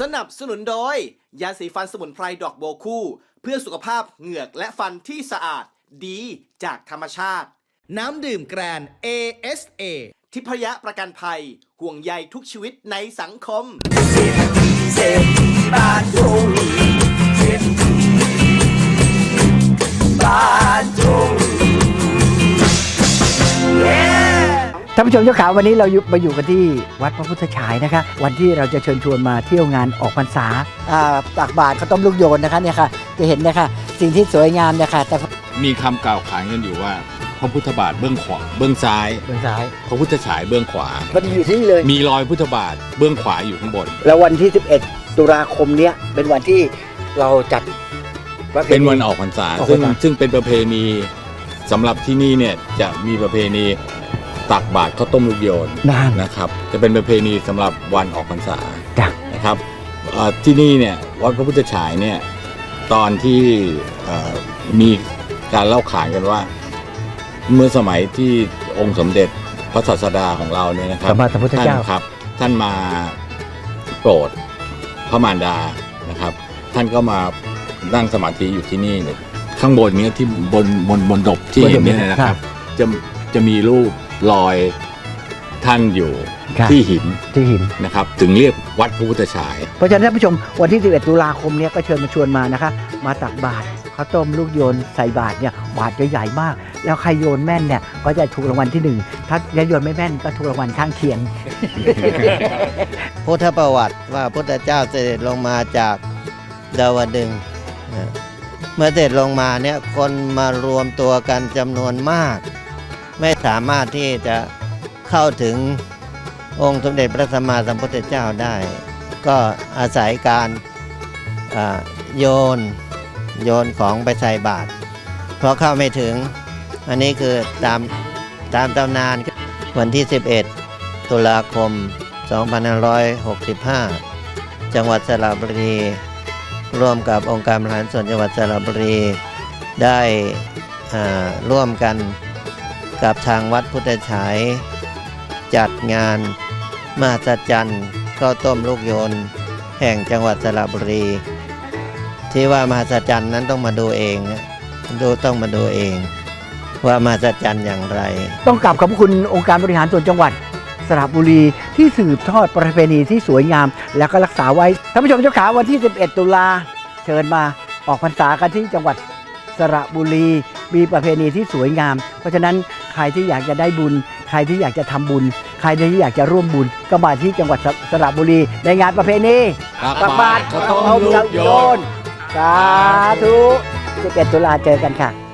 สนับสนุนโดย ยาสีฟันสมุนไพรดอกโบคู่ เพื่อสุขภาพเหงือกและฟันที่สะอาดดีจากธรรมชาติ น้ำดื่มแกรน ASA ทิพยะประกันภัย ห่วงใยทุกชีวิตในสังคมเศรษฐีบ้านทุ่ง ท่านผู้ชมเจ้าขาวันนี้เราอยู่มาอยู่กันที่วัดพระพุทธฉายนะคะ วันที่เราจะเชิญชวนมาเที่ยวงานออกพรรษาอ่าตักบาตรข้าวต้มลูกโยนนะคะเนี่ยค่ะจะเห็นนะคะสิ่งที่สวยงามเนี่ยค่ะแต่มีคำกล่าวขานกันอยู่ว่า พระพุทธบาทเบื้องขวาเบื้องซ้าย เบื้องซ้ายพระพุทธฉายเบื้องขวา มันอยู่ที่นี่เลย มีรอยพุทธบาทเบื้องขวาอยู่ข้างบน แล้ววันที่ 11 ตุลาคมเนี้ยเป็นวันที่เราจัดพระพเป็นณีวันออกพรรษาออกพรรษา ซึ่งซึ่งเป็นประเพณีสำหรับที่นี่เนี่ยจะมีประเพณี ตักบาตรข้าวต้มลูกโยนนานนะครับ จะเป็นประเพณีสำหรับวันออกพรรษาจ้ะนะครับเอ่อที่นี่เนี่ยวัดพระพุทธฉายเนี่ยตอนที่เอ่อมีการเล่าขานกันว่า เมื่อสมัยที่องค์สมเด็จพระศาสดาของเราเนี่ยนะครัสัมมาสัมพุทธท่านเจ้าครับ ท่านมาโปรดพระมารดานะครับ ท่านก็มานั่งสมาธิอยู่ที่นี่เนี่ยข้างบนเนี้ที่บนบนบนดบที่เห็นเนี่ยนะครับ จะจะมีรูป รอยท่านอยู่ครับ ที่หินที่หิน นะครับ ถึงเรียกวัดพระพุทธฉาย เพราะฉะนั้นท่านผู้ชมวันที่ 11 ตุลาคมเนี้ยก็เชิญมาชวนมานะคะ มาตักบาตรข้าวต้มลูกโยนใส่บาตรเนี่ยบาตรจะใหญ่มาก แล้วใครโยนแม่นเนี่ยก็จะถูกรางวัลที่หนึ่งถ้าโยนไม่แม่นก็ถูกรางวัลข้างเคียง พุทธประวัติว่าพุทธเจ้าเสด็จลงมาจากดาวดึงส์นะเมื่อเสด็จลงมาเนี่ยคนมารวมตัวกันจำนวนมาก ไม่สามารถที่จะเข้าถึงองค์สมเด็จพระสัมมาสัมพุทธเจ้าได้ ก็อาศัยการโยนโยนของไปใส่บาตรเพราะเข้าไม่ถึง อันนี้คือตามตามตำนานวันที่ 11 ตุลาคม 2565 จังหวัดสระบุรี ร่วมกับองค์การบริหารส่วนจังหวัดสระบุรี ได้ร่วมกัน กับทางวัดพุทธฉาย จัดงาน มหัศจรรย์ข้าวต้มลูกโยน แห่งจังหวัดสระบุรี ที่ว่ามหัศจรรย์นั้นต้องมาดูเองดูต้องมาดูเอง ว่ามหัศจรรย์อย่างไร ต้องกลับขอบคุณองค์การบริหารส่วนจังหวัดสระบุรีที่สืบทอดประเพณีที่สวยงาม แล้วก็รักษาไว้ท่านผู้ชมเจ้าขาวันที่ 11 ตุลาเชิญมาออกพรรษากันที่จังหวัดสระบุรี มีประเพณีที่สวยงาม เพราะฉะนั้น ใครที่อยากจะได้บุญ ใครที่อยากจะทำบุญ ใครที่อยากจะร่วมบุญ ก็มาที่จังหวัดสสระบุรี ในงานประเพณีตักบาตรข้าวต้มลูกโยนสาธุ11ตุลาเจอกันค่ะ